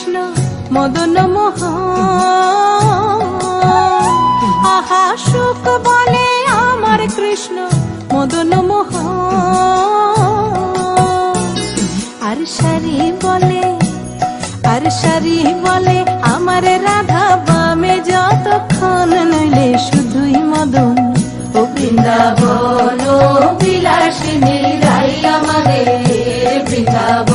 কৃষ্ণ মদন মোহ আহা, সুখ বলে আমার কৃষ্ণ মদন মোহ আর সারি বলে আর সারি বলে আমার রাধা বামে যতক্ষণ নইলে শুধুই মদন। ও বৃন্দাবন বিলাসিনী, রাই আমাদের বৃন্দাবন।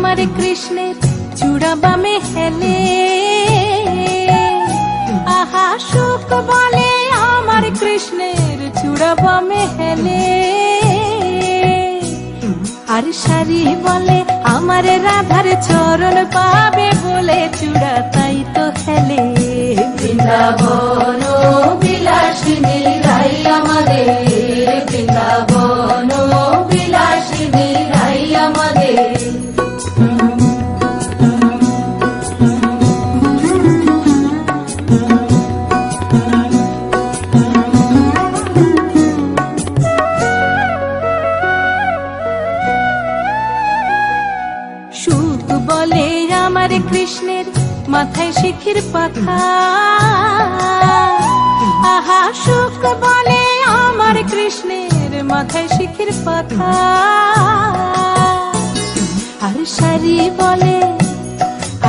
আমার কৃষ্ণের চূড়া বামে হেলে আহা, সুখ বলে আমার কৃষ্ণের চূড়া বামে হেলে আর সারি বলে আমার রাধার চরণ পাবে বলে চূড়া তাই তো হেলে। বৃন্দাবন আমার কৃষ্ণের মাথায় শিখির পাখা আহা, সুখ বলে আমার কৃষ্ণের মাথায় শিখির পাখা আর সারি বলে,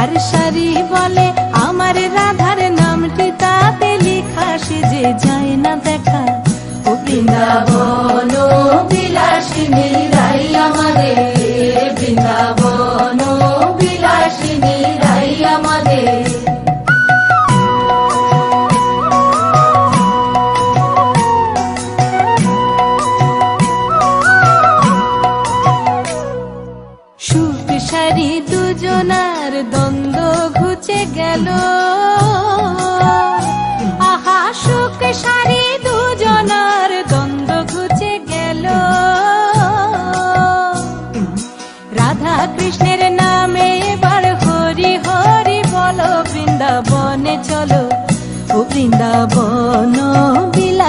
আর সারি বলে আমার রাধার নামটি তাতে লেখা সে যে যায় না দেখা। বৃন্দাবন বিলাসিনী সারি দুজনার দ্বন্দ্ব ঘুচে গেল। আহা, সুখ সারি দুজনার দ্বন্দ্ব ঘুচে গেল। রাধা কৃষ্ণের নামে এবার হরি হরি বলো, বৃন্দাবনে চলো, ও বৃন্দাবন বিলাসিনী।